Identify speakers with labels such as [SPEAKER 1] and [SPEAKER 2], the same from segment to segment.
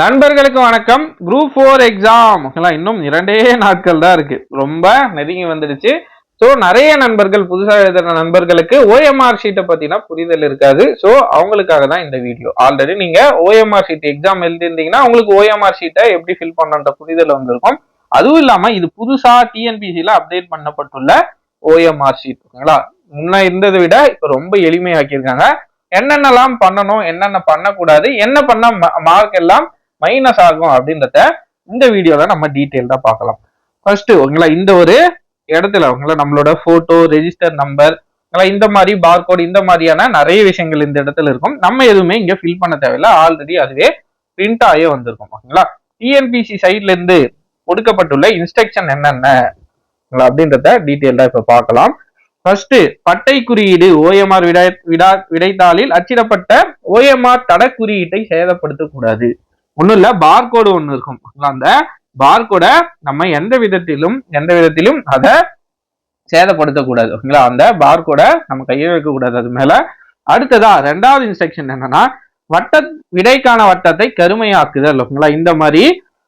[SPEAKER 1] நண்பர்களுக்கு வணக்கம். Group four exam இன்னும் இரண்டே நாட்கள் தான் இருக்கு. ரொம்ப நெருங்கி வந்துடுச்சு. ஸோ நிறைய நண்பர்கள் புதுசாக எழுதுற நண்பர்களுக்கு ஓஎம்ஆர் ஷீட்டை பார்த்தீங்கன்னா புரிதல் இருக்காது. ஸோ அவங்களுக்காக தான் இந்த வீடியோ ஆல்ரெடி நீங்கள் ஓஎம்ஆர் ஷீட் எக்ஸாம் எழுதிருந்தீங்கன்னா உங்களுக்கு ஓஎம்ஆர் ஷீட்டை எப்படி ஃபில் பண்ணுன்ற புரிதல் வந்திருக்கும் அதுவும் இல்லாமல் இது புதுசாக டிஎன்பிசியில் அப்டேட் பண்ணப்பட்டுள்ள ஓஎம்ஆர் ஷீட் ஓகேங்களா? முன்ன இருந்ததை விட இப்போ ரொம்ப எளிமையாக்கியிருக்காங்க. என்னென்னலாம் பண்ணணும் என்னென்ன பண்ணக்கூடாது என்ன பண்ண மார்க் எல்லாம் மைனஸ் ஆகும் அப்படின்றத இந்த வீடியோல நம்ம டீட்டெயில்டா பார்க்கலாம். ஃபர்ஸ்ட் ஓகேங்களா இந்த ஒரு இடத்துல உங்களை நம்மளோட போட்டோ ரெஜிஸ்டர் நம்பர் இந்த மாதிரி பார்கோட் இந்த மாதிரியான நிறைய விஷயங்கள் இந்த இடத்துல இருக்கும். நம்ம எதுவுமே இங்க ஃபில் பண்ண தேவையில்ல. ஆல்ரெடி அதுவே பிரிண்ட் ஆகியே வந்திருக்கும். ஓகேங்களா? டிஎன்பிசி சைட்ல இருந்து கொடுக்கப்பட்டுள்ள இன்ஸ்ட்ரக்ஷன் என்னென்ன? அப்படின்றத டீட்டெயில்டா இப்ப பார்க்கலாம். ஃபர்ஸ்ட் பட்டை குறியீடு ஓஎம்ஆர் விடை விடா விடைத்தாளில் அச்சிடப்பட்ட ஓஎம்ஆர் தட குறியீட்டை சேதப்படுத்தக்கூடாது. ஒன்றும் இல்லை பார்கோடு ஒன்று இருக்கும். அந்த பார்கோட நம்ம எந்த விதத்திலும் எந்த விதத்திலும் அதை சேதப்படுத்தக்கூடாது. ஓகேங்களா? அந்த பார்கோட நம்ம கையை வைக்கக்கூடாது. அது மேல அடுத்ததா ரெண்டாவது இன்ஸ்ட்ரக்ஷன் என்னன்னா வட்ட விடைக்கான வட்டத்தை கருமையாக்குதல். ஓகேங்களா? இந்த மாதிரி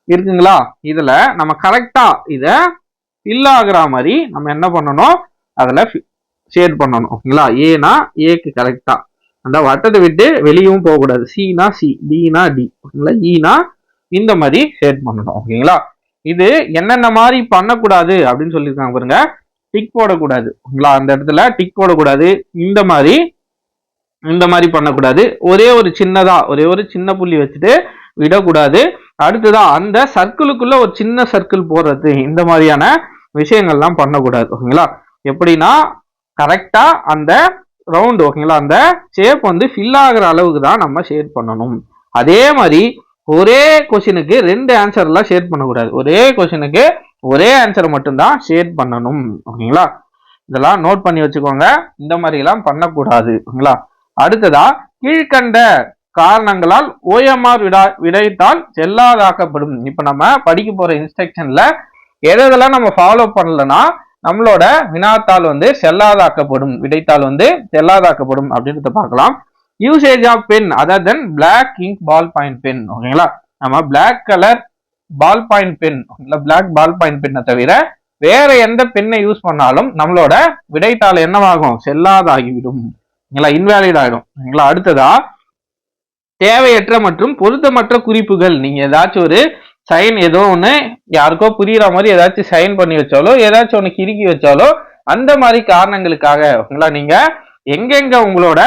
[SPEAKER 1] இருக்குங்களா? இதுல நம்ம கரெக்டா இத ஃபில் ஆகுற மாதிரி நம்ம என்ன பண்ணணும்? அதுல ஷேட் பண்ணணும். ஓகேங்களா? ஏனா ஏக்கு கரெக்டா அந்த வட்டத்தை விட்டு வெளியும் போகக்கூடாது. சினா சி டினா டி ஓகேங்களா? E ஈனா இந்த மாதிரி ஷேட் பண்ணணும். ஓகேங்களா? இது என்னென்ன மாதிரி பண்ணக்கூடாது அப்படின்னு சொல்லியிருக்காங்க பாருங்க. டிக் போடக்கூடாது. ஓகேங்களா? அந்த இடத்துல டிக் போடக்கூடாது. இந்த மாதிரி இந்த மாதிரி பண்ணக்கூடாது. ஒரே ஒரு சின்னதா ஒரே ஒரு சின்ன புள்ளி வச்சுட்டு விடக்கூடாது. அடுத்ததான் அந்த சர்க்கிளுக்குள்ள ஒரு சின்ன சர்க்கிள் போடுறது. இந்த மாதிரியான விஷயங்கள்லாம் பண்ணக்கூடாது. ஓகேங்களா? எப்படின்னா கரெக்டா அந்த ரவுண்ட் ஓகேங்களா அந்த ஷேப் வந்து ஃபில் ஆகிற அளவுக்கு தான் நம்ம ஷேட் பண்ணணும். அதே மாதிரி ஒரே கொஷினுக்கு ரெண்டு ஆன்சர்லாம் ஷேட் பண்ணக்கூடாது. ஒரே கொஷினுக்கு ஒரே ஆன்சர் மட்டும்தான் ஷேட் பண்ணணும். ஓகேங்களா இதெல்லாம் நோட் பண்ணி வச்சுக்கோங்க. இந்த மாதிரிலாம் பண்ணக்கூடாது. ஓகேங்களா அடுத்ததா கீழ்கண்ட காரணங்களால் ஓஎம்ஆர் விடா விடைத்தால் செல்லாதாக்கப்படும். இப்போ நம்ம படிக்க போகிற இன்ஸ்ட்ரக்ஷனில் எதெல்லாம் நம்ம ஃபாலோ பண்ணலன்னா நம்மளோட வினாத்தாள் வந்து செல்லாதாக்கப்படும் விடைத்தாள் வந்து செல்லாதாக்கப்படும் அப்படின்றத பார்க்கலாம். Usage of pen other than black ink ball point pen ஓகேங்களா நம்ம black colour ball point pen black ball point பென்னை தவிர வேற எந்த பெண்ணை யூஸ் பண்ணாலும் நம்மளோட விடைத்தாள் என்னவாகும்? செல்லாதாகிவிடும். ஓகேங்களா இன்வேலிட் ஆகிடும் ஓகேங்களா அடுத்ததா தேவையற்ற மற்றும் பொருத்தமற்ற குறிப்புகள். நீங்க ஏதாச்சும் ஒரு சைன் ஏதோ ஒன்று யாருக்கோ புரியுற மாதிரி ஏதாச்சும் சைன் பண்ணி வச்சாலோ ஏதாச்சும் ஒன்று கிறுக்கி வச்சாலோ அந்த மாதிரி காரணங்களுக்காக ஓகேங்களா நீங்க எங்கெங்க உங்களோட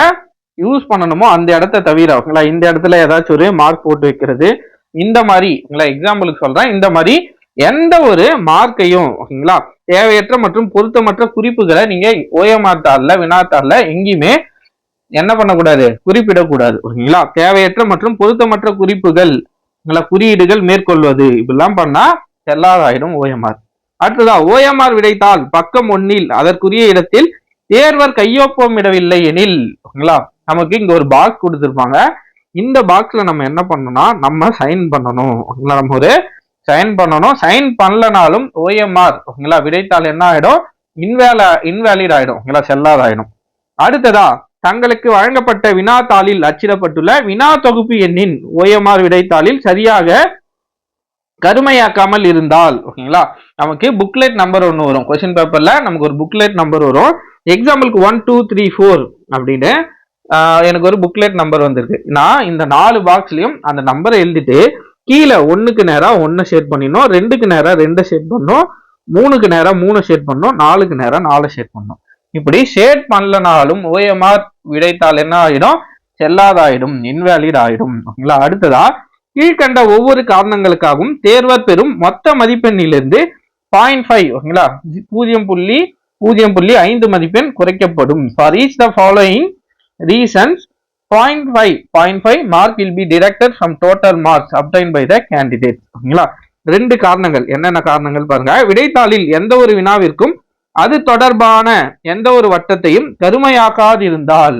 [SPEAKER 1] யூஸ் பண்ணணுமோ அந்த இடத்த தவிர ஓகேங்களா இந்த இடத்துல ஏதாச்சும் ஒரு மார்க் போட்டு வைக்கிறது இந்த மாதிரி ஓகேங்களா எக்ஸாம்பிளுக்கு சொல்றேன் இந்த மாதிரி எந்த ஒரு மார்க்கையும் ஓகேங்களா தேவையற்ற மற்றும் பொருத்தமற்ற குறிப்புகளை நீங்க ஓஎம்ஆர் தாளில் வினாத்தாளில் எங்கேயுமே என்ன பண்ணக்கூடாது? குறிப்பிடக்கூடாது ஓகேங்களா தேவையற்ற மற்றும் பொருத்தமற்ற குறிப்புகள் குறியீடுகள் மேற்கொள்வது. இப்படிலாம் பண்ணா செல்லாதாயிடும் ஓஎம்ஆர். அடுத்ததா ஓஎம்ஆர் விடைத்தாள் பக்கம் ஒன்னில் அதற்குரிய இடத்தில் தேர்வர் கையொப்பமிடவில்லை எனில் ஓகேங்களா? நமக்கு இங்க ஒரு பாக்ஸ் கொடுத்துருப்பாங்க. இந்த பாக்ஸ்ல நம்ம என்ன பண்ணணும்னா நம்ம சைன் பண்ணணும். ஓகேங்களா? நம்ம ஒரு சைன் பண்ணணும். சைன் பண்ணலனாலும் ஓஎம்ஆர் ஓகேங்களா? விடைத்தாள் என்ன ஆயிடும்? இன்வேல இன்வேலிட் ஆயிடும். ஓகேங்களா? செல்லாதாயிடும். அடுத்ததா தங்களுக்கு வழங்கப்பட்ட வினாத்தாளில் அச்சிடப்பட்டுள்ள வினா தொகுப்பு எண்ணின் ஓஎம்ஆர் விடைத்தாளில் சரியாக கருமையாக்காமல் இருந்தால் ஓகேங்களா? நமக்கு புக்லெட் நம்பர் ஒன்று வரும். கொஸ்டின் பேப்பர்ல நமக்கு ஒரு புக்லெட் நம்பர் வரும். எக்ஸாம்பிளுக்கு ஒன் டூ த்ரீ ஃபோர் அப்படின்னு எனக்கு ஒரு புக்லெட் நம்பர் வந்திருக்கு. நான் இந்த நாலு பாக்ஸ்லயும் அந்த நம்பரை எழுதிட்டு கீழே ஒன்றுக்கு நேரம் ஒன்று ஷேட் பண்ணிடணும். ரெண்டுக்கு நேரம் ரெண்டை ஷேட் பண்ணணும். மூணுக்கு நேரம் மூணு ஷேட் பண்ணணும். நாலுக்கு நேரம் நாலு ஷேட் பண்ணணும். இப்படி ஷேட் பண்ணலனாலும் ஓஎம்ஆர் விடைத்தால் என்ன ஆயிடும்? செல்லாதாயிடும் இன்வேலிட் ஆயிடும் ஓகேங்களா? அடுத்ததா கீழ்கண்ட ஒவ்வொரு காரணங்களுக்காகவும் தேர்வர் பெறும் மொத்த மதிப்பெண்ணிலிருந்து பாயிண்ட் ஃபைவ் ஓகேங்களா? பூஜ்ஜியம் புள்ளி பூஜ்ஜியம் புள்ளி ஐந்து மதிப்பெண் குறைக்கப்படும். For each the following reasons point five point five mark will be deducted from total marks obtained by the candidate ஓகேங்களா? ரெண்டு காரணங்கள். என்னென்ன காரணங்கள் பாருங்க. விடைத்தாளில் எந்த ஒரு வினாவிற்கும் அது தொடர்பான எந்த ஒரு வட்டத்தையும் கருமையாக்காதிருந்தால்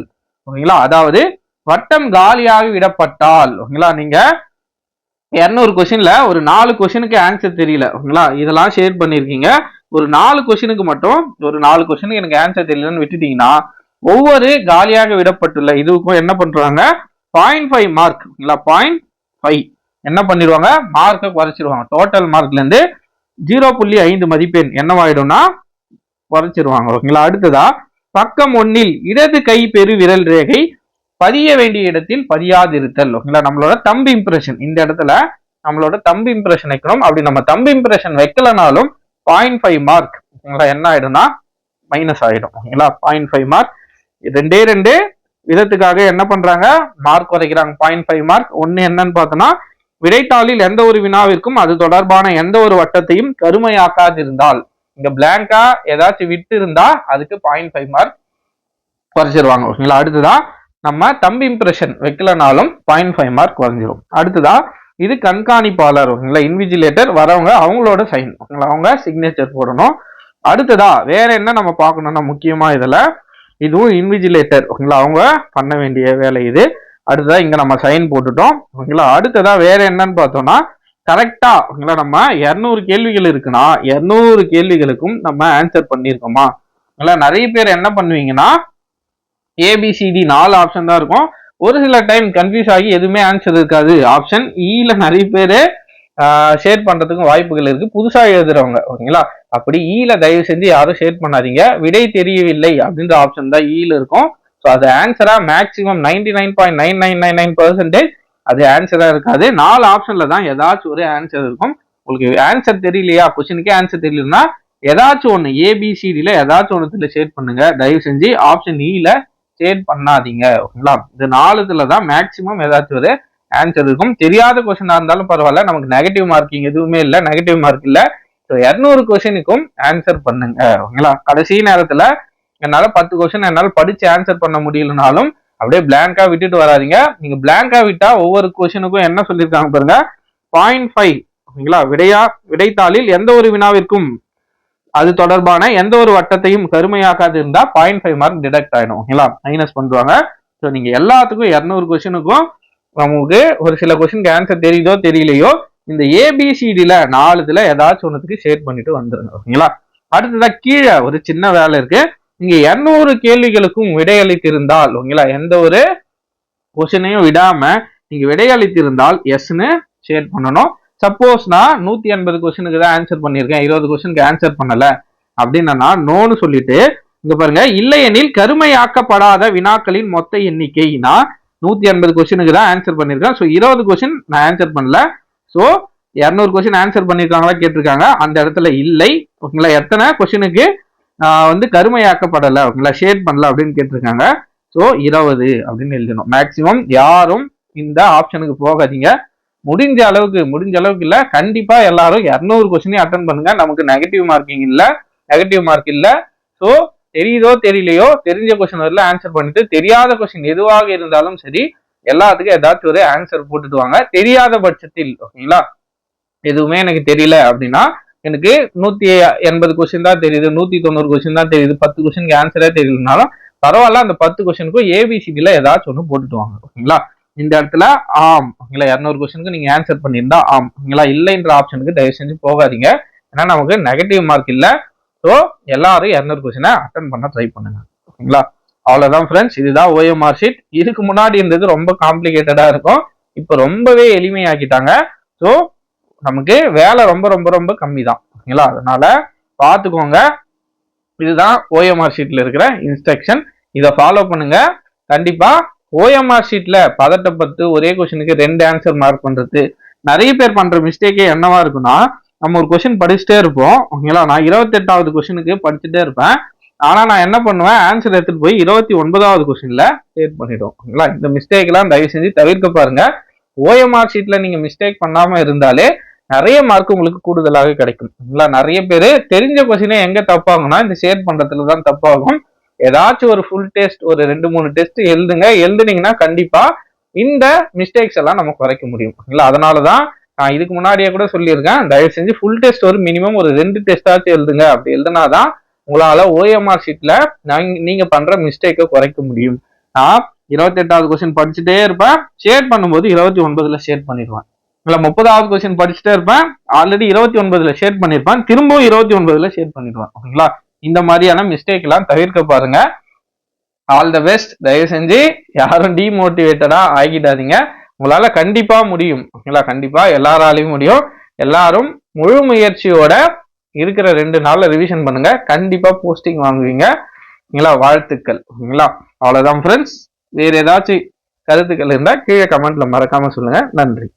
[SPEAKER 1] ஓகேங்களா? அதாவது வட்டம் காலியாக விடப்பட்டால் ஓகேங்களா? நீங்க இரநூறு கொஸ்டின்ல ஒரு நாலு கொஸ்டினுக்கு ஆன்சர் தெரியல ஓகேங்களா? இதெல்லாம் ஷேர் பண்ணிருக்கீங்க. ஒரு நாலு கொஸ்டினுக்கு மட்டும் ஒரு நாலு கொஸ்டினுக்கு எனக்கு ஆன்சர் தெரியலன்னு விட்டுட்டீங்கன்னா ஒவ்வொரு காலியாக விடப்பட்டுள்ள இதுக்கும் என்ன பண்றாங்க? பாயிண்ட் ஃபைவ் மார்க் ஓகேங்களா? பாயிண்ட் ஃபைவ் என்ன பண்ணிடுவாங்க? மார்க்கை குறைச்சிருவாங்க டோட்டல் மார்க்ல இருந்து ஜீரோ புள்ளி ஐந்து மதிப்பெண் என்னவாயிடும்னா குறைச்சிருவாங்க. ஓகேங்களா? அடுத்ததா பக்கம் ஒன்னில் இடது கை பெரு விரல் ரேகை பதிய வேண்டிய இடத்தில் பதியாதிருத்தல். ஓகேங்களா? நம்மளோட தம்பு இம்ப்ரெஷன் இந்த இடத்துல நம்மளோட தம்பு இம்ப்ரெஷன் வைக்கணும். அப்படி நம்ம தம்பு இம்ப்ரெஷன் வைக்கலனாலும் பாயிண்ட் ஃபைவ் மார்க் ஓகேங்களா? என்ன ஆயிடும்னா மைனஸ் ஆயிடும். ஓகேங்களா? பாயிண்ட் ஃபைவ் மார்க் ரெண்டே ரெண்டு விதத்துக்காக என்ன பண்றாங்க? மார்க் குறைக்கிறாங்க. பாயிண்ட் ஃபைவ் மார்க் ஒன்னு என்னன்னு பார்த்தோம்னா விடைத்தாளில் எந்த ஒரு வினாவிற்கும் அது தொடர்பான எந்த ஒரு வட்டத்தையும் கருமையாக்காதிருந்தால். இங்க பிளாங்கா ஏதாச்சும் விட்டு இருந்தா அதுக்கு பாயிண்ட் ஃபைவ் மார்க் குறைச்சிருவாங்க. ஓகேங்களா? அடுத்ததா நம்ம தம்பி இம்ப்ரெஷன் வைக்கலனாலும் பாயிண்ட் ஃபைவ் மார்க் குறைஞ்சிரும். அடுத்ததா இது கண்காணிப்பாளர் ஓகேங்களா? இன்விஜிலேட்டர் வரவங்க அவங்களோட சைன் ஓகேங்களா? அவங்க சிக்னேச்சர் போடணும். அடுத்ததா வேற என்ன நம்ம பார்க்கணும்னா முக்கியமா இதுல? இதுவும் இன்விஜிலேட்டர் ஓகேங்களா? அவங்க பண்ண வேண்டிய வேலை இது. அடுத்ததா இங்க நம்ம சைன் போட்டுட்டோம் ஓகேங்களா? அடுத்ததா வேற என்னன்னு பார்த்தோம்னா கரெக்டா ஓகேங்களா நம்ம இரநூறு கேள்விகள் இருக்குன்னா இரநூறு கேள்விகளுக்கும் நம்ம ஆன்சர் பண்ணியிருக்கோமா ஓகேங்களா நிறைய பேர் என்ன பண்ணுவீங்கன்னா ஏபிசிடி நாலு ஆப்ஷன் தான் இருக்கும். ஒரு சில டைம் கன்ஃபியூஸ் ஆகி எதுவுமே ஆன்சர் இருக்காது. ஆப்ஷன் இல e நிறைய பேர் ஷேர் பண்றதுக்கும் வாய்ப்புகள் இருக்கு. புதுசா எழுதுறவங்க ஓகேங்களா? அப்படி e ஈல தயவு செஞ்சு யாரும் ஷேர் பண்ணாதீங்க. விடை தெரியவில்லை அப்படின்ற ஆப்ஷன் தான் e ஈல இருக்கும். ஸோ அது ஆன்சரா maximum ninety nine point nine nine nine nine percentage அது ஆன்சரா இருக்காது. நாலு ஆப்ஷன்ல தான் ஏதாச்சும் ஒரு ஆன்சர் இருக்கும். உங்களுக்கு ஆன்சர் தெரியலையா? கொஸ்டினுக்கே ஆன்சர் தெரியலன்னா ஏதாச்சும் ஒன்று ஏபிசிடியில் ஏதாச்சும் ஒன்றுல ஷேர் பண்ணுங்க. தயவு செஞ்சு ஆப்ஷன் இல ஷேர் பண்ணாதீங்க. ஓகேங்களா? இது நாலுத்துல தான் மேக்சிமம் ஏதாச்சும் ஒரு ஆன்சர் இருக்கும். தெரியாத கொஸ்டினா இருந்தாலும் பரவாயில்ல. நமக்கு நெகட்டிவ் மார்க்கிங் எதுவுமே இல்லை. நெகட்டிவ் மார்க் இல்லை. ஸோ இரநூறு கொஸ்டினுக்கும் ஆன்சர் பண்ணுங்க. ஓகேங்களா? கடைசி நேரத்துல என்னால பத்து கொஸ்டின் என்னால் படிச்சு ஆன்சர் பண்ண முடியலனாலும் அப்படியே பிளாங்கா விட்டுட்டு வராதிங்க. நீங்க பிளாங்கா விட்டா ஒவ்வொரு கொஸ்டினுக்கும் என்ன சொல்லியிருக்காங்க பாருங்க. பாயிண்ட் ஃபைவ் ஓகேங்களா? விடையா விடைத்தாளில் எந்த ஒரு வினாவிற்கும் அது தொடர்பான எந்த ஒரு வட்டத்தையும் கருமையாக்காது இருந்தா பாயிண்ட் ஃபைவ் மார்க் டிடெக்ட் ஆயிடும். ஓகேங்களா? மைனஸ் பண்ணுவாங்க ஸோ நீங்க எல்லாத்துக்கும் இரநூறு கொஸ்டினுக்கும் நமக்கு ஒரு சில கொஸ்டினுக்கு ஆன்சர் தெரியுதோ தெரியலையோ இந்த ஏபிசிடில நாலுல ஏதாச்சும் ஒன்றுத்துக்கு ஷேர் பண்ணிட்டு வந்துருங்க. ஓகேங்களா? அடுத்ததா கீழே ஒரு சின்ன வேலை இருக்கு. நீங்க இரநூறு கேள்விகளுக்கும் விடையளித்திருந்தால் ஓகேங்களா? எந்த ஒரு கொஸ்டினையும் விடாம நீங்க விடையளித்திருந்தால் எஸ்ன்னு ஷேர் பண்ணணும். சப்போஸ் நான் நூத்தி எண்பது கொஸ்டினுக்கு தான் ஆன்சர் பண்ணியிருக்கேன். இருபது கொஸ்டினுக்கு ஆன்சர் பண்ணல. அப்படின்னா நான் நோன்னு சொல்லிட்டு இங்க பாருங்க இல்லையெனில் கருமையாக்கப்படாத வினாக்களின் மொத்த எண்ணிக்கை நான் நூத்தி எண்பது கொஸ்டினுக்கு தான் ஆன்சர் பண்ணியிருக்கேன். ஸோ இருபது கொஸ்டின் நான் ஆன்சர் பண்ணல. ஸோ இரநூறு கொஸ்டின் ஆன்சர் பண்ணியிருக்காங்களா கேட்டிருக்காங்க. அந்த இடத்துல இல்லை. ஓகேங்களா? எத்தனை கொஸ்டினுக்கு வந்து கருமையாக்கப்படலை ஓகேங்களா ஷேட் பண்ணல அப்படின்னு கேட்டிருக்காங்க. ஸோ இருபது அப்படின்னு எழுதணும். மேக்சிமம் யாரும் இந்த ஆப்ஷனுக்கு போகாதீங்க. முடிஞ்ச அளவுக்கு முடிஞ்ச அளவுக்கு இல்லை. கண்டிப்பாக எல்லாரும் இரநூறு கொஸ்டினையும் அட்டன் பண்ணுங்க. நமக்கு நெகட்டிவ் மார்க்கிங் இல்லை. நெகட்டிவ் மார்க் இல்லை. ஸோ தெரியுதோ தெரியலையோ தெரிஞ்ச கொஸ்டின் வரல ஆன்சர் பண்ணிட்டு தெரியாத கொஸ்டின் எதுவாக இருந்தாலும் சரி எல்லாத்துக்கும் ஏதாச்சும் ஒரு ஆன்சர் போட்டுட்டு வாங்க. தெரியாத பட்சத்தில் ஓகேங்களா எதுவுமே எனக்கு தெரியல அப்படின்னா எனக்கு நூத்தி எண்பது கொஸ்டின் தான் தெரியுது நூத்தி தொண்ணூறு கொஸ்டின் தான் தெரியுது பத்து கொஸ்டினுக்கு ஆன்சரே தெரியலனாலும் பரவாயில்ல அந்த பத்து கொஸ்டினுக்கும் ஏபிசிடில ஏதாச்சும் ஒன்று போட்டுட்டு வாங்க ஓகேங்களா இந்த இடத்துல ஆம் ஓகேங்களா இரநூறு கொஸ்டினுக்கு நீங்க ஆன்சர் பண்ணியிருந்தா ஆம் ஓகேங்களா இல்லைன்ற ஆப்ஷனுக்கு தயவு செஞ்சு போகாதீங்க. ஏன்னா நமக்கு நெகட்டிவ் மார்க் இல்லை. ஸோ எல்லாரும் இரநூறு கொஸ்டினை அட்டன் பண்ண ட்ரை பண்ணுங்க ஓகேங்களா அவ்வளவுதான் ஃப்ரெண்ட்ஸ் இதுதான் ஓஎம்ஆர் ஷீட் இதுக்கு முன்னாடி இருந்தது ரொம்ப காம்ப்ளிகேட்டடா இருக்கும். இப்போ ரொம்பவே எளிமையாக்கிட்டாங்க. ஸோ நமக்கு வேலை ரொம்ப ரொம்ப ரொம்ப கம்மி தான் ஓகேங்களா அதனால பார்த்துக்கோங்க இதுதான் ஓஎம்ஆர் ஷீட்ல இருக்கிற இன்ஸ்ட்ரக்ஷன் இதை ஃபாலோ பண்ணுங்க. கண்டிப்பா ஓஎம்ஆர் ஷீட்ல பத்து ஒரே கொஷனுக்கு ரெண்டு ஆன்சர் மார்க் பண்றது. நிறைய பேர் பண்ற மிஸ்டேக்கே என்னவா இருக்குன்னா நம்ம ஒரு கொஷின் படிச்சுட்டே இருப்போம். ஓகேங்களா நான் இருபத்தெட்டாவது கொஷனுக்கு படிச்சுட்டே இருப்பேன். ஆனா நான் என்ன பண்ணுவேன்? ஆன்சர் எடுத்துட்டு போய் இருபத்தி ஒன்பதாவது கொஷினில் சேட் பண்ணிடுவோம் ஓகேங்களா இந்த மிஸ்டேக் எல்லாம் தயவு செஞ்சு தவிர்க்க பாருங்க. ஓஎம்ஆர் ஷீட்ல நீங்க மிஸ்டேக் பண்ணாம இருந்தாலே நிறைய மார்க் உங்களுக்கு கூடுதலாக கிடைக்கும். இல்லை நிறைய பேர் தெரிஞ்ச கொஸ்டினை எங்க தப்பாகும்னா இந்த ஷேர் பண்றதுல தான் தப்பாகும். ஏதாச்சும் ஒரு ஃபுல் டெஸ்ட் ஒரு ரெண்டு மூணு டெஸ்ட் எழுதுங்க. எழுதுனீங்கன்னா கண்டிப்பா இந்த மிஸ்டேக்ஸ் எல்லாம் நம்ம குறைக்க முடியும். ஓகேங்களா அதனாலதான் நான் இதுக்கு முன்னாடியே கூட சொல்லியிருக்கேன். தயவு செஞ்சு ஃபுல் டெஸ்ட் ஒரு மினிமம் ஒரு ரெண்டு டெஸ்டாச்சும் எழுதுங்க. அப்படி எழுதுனாதான் உங்களால ஓஎம்ஆர் ஷீட்ல நீங்க பண்ற மிஸ்டேக்கை குறைக்க முடியும். நான் இருபத்தெட்டாவது கொஸ்டின் படிச்சுட்டே இருப்பேன். ஷேர் பண்ணும்போது இருபத்தி ஒன்பதுல ஷேர் பண்ணிடுவேன். இல்லை முப்பதாவது கொஸ்டின் படிச்சுட்டே இருப்பேன். ஆல்ரெடி இருபத்தி ஒன்பதுல ஷேர் பண்ணியிருப்பேன் திரும்பவும் இருபத்தி ஒன்பதுல ஷேர் பண்ணிடுவேன். ஓகேங்களா இந்த மாதிரியான மிஸ்டேக் எல்லாம் தவிர்க்க பாருங்க. ஆல் த பெஸ்ட் தயவு செஞ்சு யாரும் டிமோட்டிவேட்டடா ஆகிடாதீங்க. உங்களால கண்டிப்பா முடியும். ஓகேங்களா கண்டிப்பா எல்லாராலையும் முடியும். எல்லாரும் முழு முயற்சியோட இருக்கிற ரெண்டு நாள்ல ரிவிஷன் பண்ணுங்க. கண்டிப்பா போஸ்டிங் வாங்குவீங்க. ஓகேங்களா வாழ்த்துக்கள். ஓகேங்களா அவ்வளவுதான் ஃப்ரெண்ட்ஸ் வேற ஏதாச்சும் கருத்துக்கள் இருந்தா கீழே கமெண்ட்ல மறக்காம சொல்லுங்க. நன்றி.